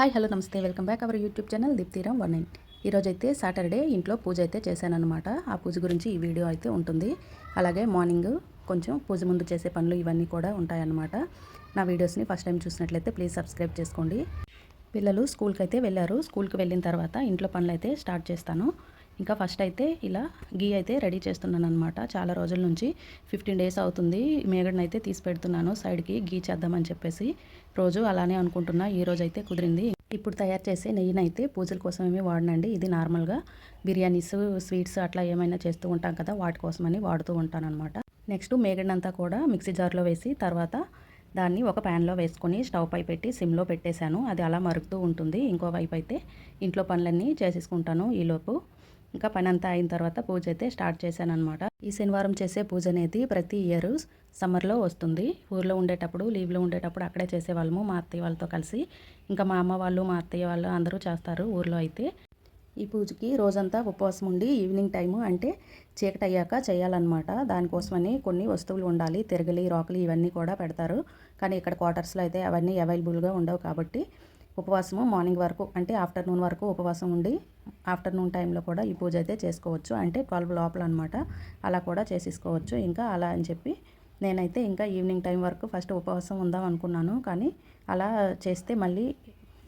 Hi hello namaste. Welcome back our YouTube channel Deeptiram one nine ఈరోజు అయితే Saturday ఇంట్లో పూజ అయితే చేశానన్నమాట. ఆ పూజ గురించి ఈ వీడియో అయితే ఉంటుంది. అలాగే మార్నింగ్ కొంచెం పూజ ముందు చేసే పనులు ఇవన్నీ కూడా ఉంటాయన్నమాట. నా వీడియోస్ని ఫస్ట్ టైం చూసినట్లయితే ప్లీజ్ సబ్స్క్రైబ్ చేసుకోండి. పిల్లలు స్కూల్కి అయితే వెళ్ళారు. స్కూల్కి వెళ్ళిన తర్వాత ఇంట్లో పనులు అయితే స్టార్ట్ చేస్తాను. ఇంకా ఫస్ట్ అయితే ఇలా గీ అయితే రెడీ చేస్తున్నాను అనమాట చాలా రోజుల నుంచి ఫిఫ్టీన్ డేస్ అవుతుంది. మేగడని అయితే తీసి పెడుతున్నాను. సైడ్కి గీ చేద్దామని చెప్పేసి రోజు అలానే అనుకుంటున్నా. ఈ రోజు అయితే కుదిరింది. ఇప్పుడు తయారు చేసే నెయ్యిని అయితే పూజల కోసం వాడనండి. ఇది నార్మల్గా బిర్యానీస్ స్వీట్స్ అట్లా ఏమైనా చేస్తూ ఉంటాం కదా వాటి కోసమని వాడుతూ ఉంటాను అనమాట నెక్స్ట్ మేగడంతా కూడా మిక్సీ జార్లో వేసి తర్వాత దాన్ని ఒక ప్యాన్లో వేసుకొని స్టవ్ పై పెట్టి సిమ్లో పెట్టేశాను. అది అలా మరుగుతూ ఉంటుంది. ఇంకోవైపు అయితే ఇంట్లో పనులన్నీ చేసేసుకుంటాను. ఈలోపు ఇంకా పని అంతా అయిన తర్వాత పూజ అయితే స్టార్ట్ చేశాను అనమాట ఈ శనివారం చేసే పూజ అనేది ప్రతి ఇయర్ సమ్మర్లో వస్తుంది. ఊర్లో ఉండేటప్పుడు లీవ్లో ఉండేటప్పుడు అక్కడే చేసేవాళ్ళము మా అత్తయ్య వాళ్ళతో కలిసి. ఇంకా మా అమ్మ వాళ్ళు మా అత్తయ్య వాళ్ళు అందరూ చేస్తారు ఊర్లో అయితే. ఈ పూజకి రోజంతా ఉపవాసం ఉండి ఈవినింగ్ టైము అంటే చీకటి అయ్యాక చేయాలన్నమాట. దానికోసమని కొన్ని వస్తువులు ఉండాలి తిరగలి రోకలి ఇవన్నీ కూడా పెడతారు. కానీ ఇక్కడ క్వార్టర్స్లో అయితే అవన్నీ అవైలబుల్గా ఉండవు కాబట్టి ఉపవాసము మార్నింగ్ వరకు అంటే ఆఫ్టర్నూన్ వరకు ఉపవాసం ఉండి ఆఫ్టర్నూన్ టైంలో కూడా ఈ పూజ అయితే చేసుకోవచ్చు. అంటే ట్వెల్వ్ లోపల అనమాట అలా కూడా చేసేసుకోవచ్చు. ఇంకా అలా అని చెప్పి నేనైతే ఇంకా ఈవినింగ్ టైం వరకు ఫస్ట్ ఉపవాసం ఉందాం అనుకున్నాను. కానీ అలా చేస్తే మళ్ళీ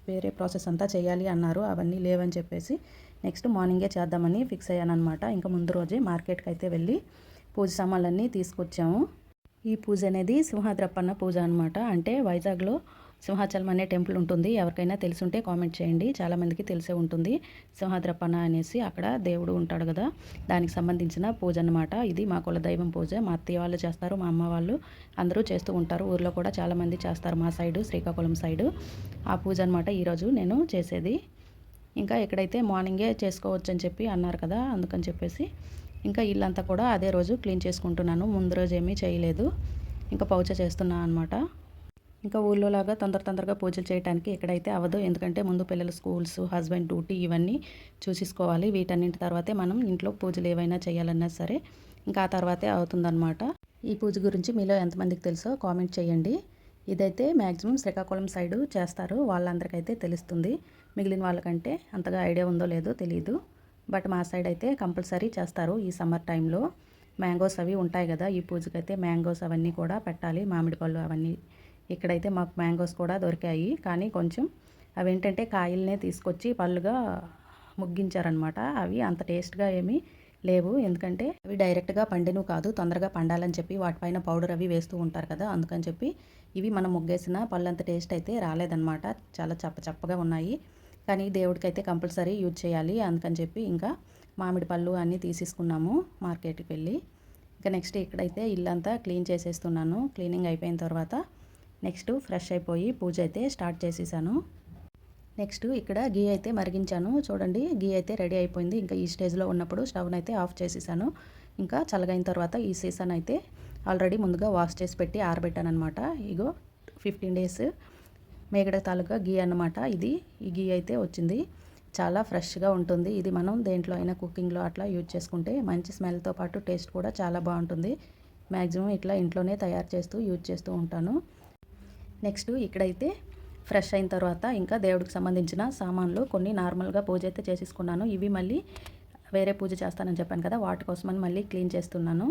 వేరే ప్రాసెస్ అంతా చేయాలి అన్నారు. అవన్నీ లేవని చెప్పేసి నెక్స్ట్ మార్నింగే చేద్దామని ఫిక్స్ అయ్యాను అనమాట ఇంకా ముందు రోజే మార్కెట్కి అయితే వెళ్ళి పూజ సామాన్లన్నీ తీసుకొచ్చాము. ఈ పూజ అనేది సింహాద్రప్పన్న పూజ అనమాట అంటే వైజాగ్లో సింహాచలం అనే టెంపుల్ ఉంటుంది. ఎవరికైనా తెలుసుంటే కామెంట్ చేయండి. చాలామందికి తెలిసే ఉంటుంది. సింహాద్రపన అనేసి అక్కడ దేవుడు ఉంటాడు కదా. దానికి సంబంధించిన పూజ అనమాట ఇది మా కుల దైవం పూజ. మా అత్తయ్య వాళ్ళు చేస్తారు మా అమ్మ వాళ్ళు అందరూ చేస్తూ ఉంటారు. ఊర్లో కూడా చాలామంది చేస్తారు మా సైడు శ్రీకాకుళం సైడు. ఆ పూజ అనమాట ఈరోజు నేను చేసేది. ఇంకా ఎక్కడైతే మార్నింగే చేసుకోవచ్చు అని చెప్పి అన్నారు కదా అందుకని చెప్పేసి ఇంకా ఇల్లంతా కూడా అదే రోజు క్లీన్ చేసుకుంటున్నాను. ముందు రోజు ఏమీ చేయలేదు. ఇంకా పౌచ చేస్తున్నాను అనమాట ఇంకా ఊళ్ళో లాగా తొందర తొందరగా పూజలు చేయడానికి ఎక్కడైతే అవ్వదు ఎందుకంటే ముందు పిల్లల స్కూల్స్ హస్బెండ్ డ్యూటీ ఇవన్నీ చూసేసుకోవాలి. వీటన్నింటి తర్వాతే మనం ఇంట్లో పూజలు ఏవైనా చేయాలన్నా సరే ఇంకా ఆ తర్వాతే అవుతుందన్నమాట. ఈ పూజ గురించి మీలో ఎంతమందికి తెలుసో కామెంట్ చేయండి. ఇదైతే మ్యాక్సిమం శ్రీకాకుళం సైడు చేస్తారు. వాళ్ళందరికైతే తెలుస్తుంది. మిగిలిన వాళ్ళకంటే అంతగా ఐడియా ఉందో లేదో తెలియదు బట్ మా సైడ్ అయితే కంపల్సరీ చేస్తారు ఈ సమ్మర్ టైంలో. మ్యాంగోస్ అవి ఉంటాయి కదా ఈ పూజకైతే మ్యాంగోస్ అవన్నీ కూడా పెట్టాలి మామిడి పళ్ళు అవన్నీ. ఇక్కడైతే మాకు మ్యాంగోస్ కూడా దొరికాయి కానీ కొంచెం అవి ఏంటంటే కాయలనే తీసుకొచ్చి పళ్ళుగా ముగ్గించారనమాట అవి అంత టేస్ట్గా ఏమీ లేవు ఎందుకంటే అవి డైరెక్ట్గా పండిను కాదు తొందరగా పండాలని చెప్పి వాటిపైన పౌడర్ అవి వేస్తూ ఉంటారు కదా అందుకని చెప్పి ఇవి మనం ముగ్గేసిన పళ్ళంత టేస్ట్ అయితే రాలేదన్నమాట. చాలా చప్ప చప్పగా ఉన్నాయి. కానీ దేవుడికి అయితే కంపల్సరీ యూజ్ చేయాలి. అందుకని చెప్పి ఇంకా మామిడి పళ్ళు అన్నీ తీసేసుకున్నాము మార్కెట్కి వెళ్ళి. ఇంకా నెక్స్ట్ ఇక్కడైతే ఇల్లంతా క్లీన్ చేసేస్తున్నాను. క్లీనింగ్ అయిపోయిన తర్వాత నెక్స్ట్ ఫ్రెష్ అయిపోయి పూజ అయితే స్టార్ట్ చేసేసాను. నెక్స్ట్ ఇక్కడ గీ అయితే మరిగించాను. చూడండి గీ అయితే రెడీ అయిపోయింది. ఇంకా ఈ స్టేజ్లో ఉన్నప్పుడు స్టవ్ని అయితే ఆఫ్ చేసేసాను. ఇంకా చల్లగైన తర్వాత ఈ సీసన్ అయితే ఆల్రెడీ ముందుగా వాష్ చేసి పెట్టి ఆరబెట్టాను అనమాట ఇగో ఫిఫ్టీన్ డేస్ మేగడ తాలూకా గీ అన్నమాట ఇది. ఈ గీ అయితే వచ్చింది. చాలా ఫ్రెష్గా ఉంటుంది. ఇది మనం దేంట్లో అయినా కుకింగ్లో అట్లా యూజ్ చేసుకుంటే మంచి స్మెల్తో పాటు టేస్ట్ కూడా చాలా బాగుంటుంది. మ్యాక్సిమం ఇట్లా ఇంట్లోనే తయారు చేస్తూ యూజ్ చేస్తూ ఉంటాను. నెక్స్ట్ ఇక్కడైతే ఫ్రెష్ అయిన తర్వాత ఇంకా దేవుడికి సంబంధించిన సామాన్లు కొన్ని నార్మల్గా పూజ అయితే చేసేసుకున్నాను. ఇవి మళ్ళీ వేరే పూజ చేస్తానని చెప్పాను కదా వాటి కోసమని మళ్ళీ క్లీన్ చేస్తున్నాను.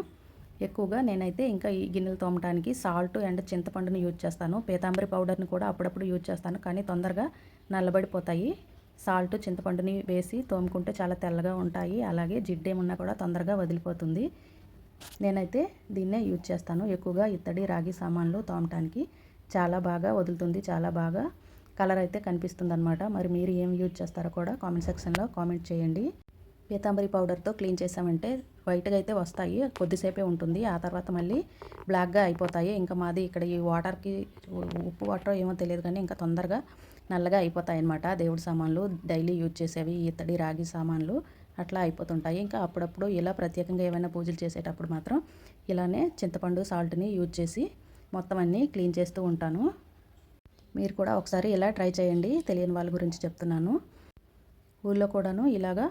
ఎక్కువగా నేనైతే ఇంకా ఈ గిన్నెలు తోమటానికి సాల్ట్ అండ్ చింతపండుని యూజ్ చేస్తాను. పీతాంబరి పౌడర్ని కూడా అప్పుడప్పుడు యూజ్ చేస్తాను. కానీ తొందరగా నల్లబడిపోతాయి. సాల్ట్ చింతపండుని వేసి తోముకుంటే చాలా తెల్లగా ఉంటాయి. అలాగే జిడ్డేమున్నా కూడా తొందరగా వదిలిపోతుంది. నేనైతే దీన్నే యూజ్ చేస్తాను. ఎక్కువగా ఇత్తడి రాగి సామాన్లు తోమటానికి చాలా బాగా వదులుతుంది చాలా బాగా కలర్ అయితే కనిపిస్తుంది అనమాట మరి మీరు ఏం యూజ్ చేస్తారో కూడా కామెంట్ సెక్షన్లో కామెంట్ చేయండి. పీతాంబరి పౌడర్తో క్లీన్ చేసామంటే వైట్గా అయితే వస్తాయి కొద్దిసేపే ఉంటుంది. ఆ తర్వాత మళ్ళీ బ్లాక్గా అయిపోతాయి. ఇంకా మాది ఇక్కడ ఈ వాటర్కి ఉప్పు వాటర్ ఏమో తెలియదు కానీ ఇంకా తొందరగా నల్లగా అయిపోతాయనమాట దేవుడి సామాన్లు డైలీ యూజ్ చేసేవి ఇత్తడి రాగి సామాన్లు అట్లా అయిపోతుంటాయి. ఇంకా అప్పుడప్పుడు ఇలా ప్రత్యేకంగా ఏమైనా పూజలు చేసేటప్పుడు మాత్రం ఇలానే చింతపండు సాల్ట్ని యూజ్ చేసి మొత్తం అన్నీ క్లీన్ చేస్తూ ఉంటాను. మీరు కూడా ఒకసారి ఇలా ట్రై చేయండి. తెలియని వాళ్ళ గురించి చెప్తున్నాను. ఊళ్ళో కూడాను ఇలాగా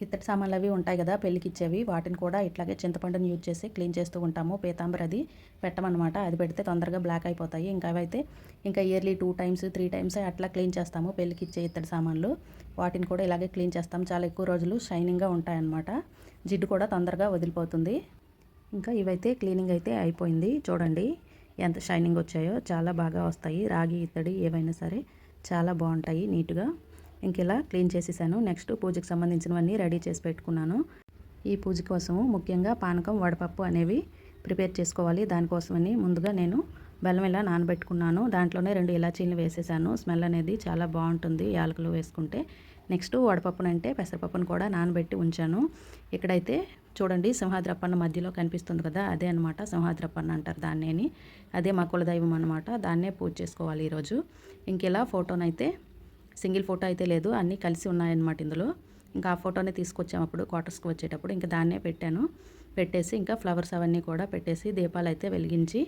ఇత్తడి సామాన్లు అవి ఉంటాయి కదా పెళ్ళికి ఇచ్చేవి వాటిని కూడా ఇట్లాగే చింతపండుని యూజ్ చేసి క్లీన్ చేస్తూ ఉంటాము. పీతాంబర్ అది పెట్టమన్నమాట. అది పెడితే తొందరగా బ్లాక్ అయిపోతాయి. ఇంకా అవైతే ఇంకా yearly two times three times అట్లా క్లీన్ చేస్తాము. పెళ్ళికి ఇచ్చే ఇత్తడి సామాన్లు. వాటిని కూడా ఇలాగే క్లీన్ చేస్తాం. చాలా ఎక్కువ రోజులు షైనింగ్గా ఉంటాయన్నమాట. జిడ్డు కూడా తొందరగా వదిలిపోతుంది. ఇంకా ఇవైతే క్లీనింగ్ అయితే అయిపోయింది. చూడండి ఎంత షైనింగ్ వచ్చాయో. చాలా బాగా వస్తాయి. రాగి ఇత్తడి ఏవైనా సరే చాలా బాగుంటాయి నీట్గా. ఇంక ఇలా క్లీన్ చేసేసాను. నెక్స్ట్ పూజకి సంబంధించినవన్నీ రెడీ చేసి పెట్టుకున్నాను. ఈ పూజ కోసము ముఖ్యంగా పానకం వడపప్పు అనేవి ప్రిపేర్ చేసుకోవాలి. దానికోసమని ముందుగా నేను బెల్లం ఇలా నానబెట్టుకున్నాను. దాంట్లోనే రెండు ఇలాచీలు వేసేసాను. స్మెల్ అనేది చాలా బాగుంటుంది యాలకులు వేసుకుంటే. నెక్స్ట్ వడపప్పునంటే పెసరపప్పును కూడా నానబెట్టి ఉంచాను. ఇక్కడైతే చూడండి సింహాద్రప్పన్న మధ్యలో కనిపిస్తుంది కదా అదే అనమాట సింహాద్రప్పన్న అంటారు దాన్నేని. అదే మా కులదైవం అనమాట దాన్నే పూజ చేసుకోవాలి ఈరోజు. ఇంకెలా ఫోటోనైతే సింగిల్ ఫోటో అయితే లేదు అన్నీ కలిసి ఉన్నాయన్నమాట ఇందులో. ఇంకా ఆ ఫోటోనే తీసుకొచ్చామప్పుడు క్వార్టర్స్కి వచ్చేటప్పుడు. ఇంకా దాన్నే పెట్టాను. పెట్టేసి ఇంకా ఫ్లవర్స్ అవన్నీ కూడా పెట్టేసి దీపాలు అయితే వెలిగించి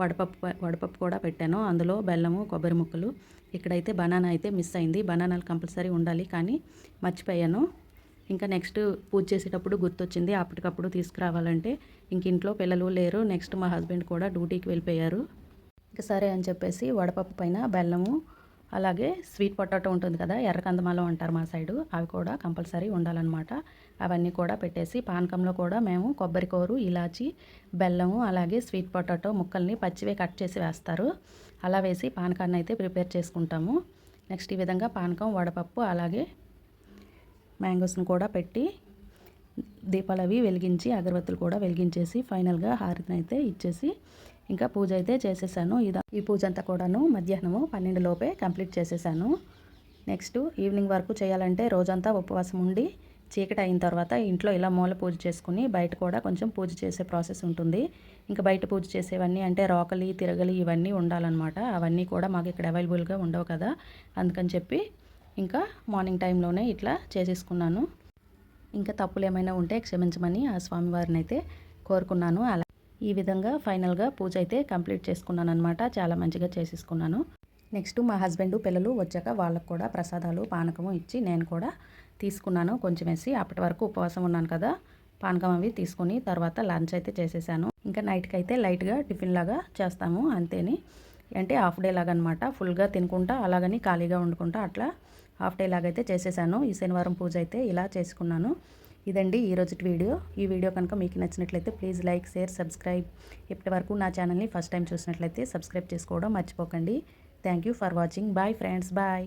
వడపప్పు వడపప్పు కూడా పెట్టాను. అందులో బెల్లము కొబ్బరి ముక్కలు. ఇక్కడైతే బనానా అయితే మిస్ అయింది. బనానాలు కంపల్సరీ ఉండాలి కానీ మర్చిపోయాను. ఇంకా నెక్స్ట్ పూజ చేసేటప్పుడు గుర్తొచ్చింది అప్పటికప్పుడు తీసుకురావాలంటే ఇంక ఇంట్లో పిల్లలు లేరు. నెక్స్ట్ మా హస్బెండ్ కూడా డ్యూటీకి వెళ్ళిపోయారు. ఇంకా సరే అని చెప్పేసి వడపప్పు పైన బెల్లము అలాగే స్వీట్ పొటాటో ఉంటుంది కదా ఎర్ర కందమాలం అంటారు మా సైడు. అవి కూడా కంపల్సరీ ఉండాలన్నమాట. అవన్నీ కూడా పెట్టేసి పానకంలో కూడా మేము కొబ్బరికూరు ఇలాచి బెల్లము అలాగే స్వీట్ పొటాటో ముక్కల్ని పచ్చివే కట్ చేసి వేస్తారు. అలా వేసి పానకాన్ని అయితే ప్రిపేర్ చేసుకుంటాము. నెక్స్ట్ ఈ విధంగా పానకం వడపప్పు అలాగే మ్యాంగోస్ని కూడా పెట్టి దీపాలు అవి వెలిగించి అగరబత్తులు కూడా వెలిగించేసి ఫైనల్గా హారతిని అయితే ఇచ్చేసి ఇంకా పూజ అయితే చేసేసాను. ఇదా ఈ పూజ అంతా కూడాను మధ్యాహ్నము పన్నెండు లోపే కంప్లీట్ చేసేసాను. నెక్స్ట్ ఈవినింగ్ వరకు చేయాలంటే రోజంతా ఉపవాసం ఉండి చీకటి అయిన తర్వాత ఇంట్లో ఇలా మూల పూజ చేసుకుని బయట కూడా కొంచెం పూజ చేసే ప్రాసెస్ ఉంటుంది. ఇంకా బయట పూజ చేసేవన్నీ అంటే రోకలి తిరగలి ఇవన్నీ ఉండాలన్నమాట. అవన్నీ కూడా మాకు ఇక్కడ అవైలబుల్గా ఉండవు కదా. అందుకని చెప్పి ఇంకా మార్నింగ్ టైంలోనే ఇట్లా చేసేసుకున్నాను. ఇంకా తప్పులు ఏమైనా ఉంటే క్షమించమని ఆ స్వామివారిని అయితే కోరుకున్నాను. అలా ఈ విధంగా ఫైనల్గా పూజ అయితే కంప్లీట్ చేసుకున్నాను అనమాట చాలా మంచిగా చేసేసుకున్నాను. నెక్స్ట్ మా హస్బెండ్ పిల్లలు వచ్చాక వాళ్ళకు కూడా ప్రసాదాలు పానకము ఇచ్చి నేను కూడా తీసుకున్నాను కొంచెం వేసి. అప్పటి వరకు ఉపవాసం ఉన్నాను కదా పానకం అవి తీసుకుని తర్వాత లంచ్ అయితే చేసేసాను. ఇంకా నైట్కి అయితే లైట్గా టిఫిన్ లాగా చేస్తాము అంతేని. అంటే హాఫ్ డే లాగా అనమాట ఫుల్గా తినుకుంటా అలాగని ఖాళీగా వండుకుంటా అట్లా హాఫ్ డే లాగైతే చేసేసాను. ఈ శనివారం పూజ అయితే ఇలా చేసుకున్నాను. ఇదండి ఈరోజు వీడియో. ఈ వీడియో కనుక మీకు నచ్చినట్లయితే ప్లీజ్ లైక్ షేర్ సబ్స్క్రైబ్. ఇప్పటి వరకు నా ఛానల్ని ఫస్ట్ టైం చూసినట్లయితే సబ్స్క్రైబ్ చేసుకోవడం మర్చిపోకండి. Thank for watching. Bye friends. Bye.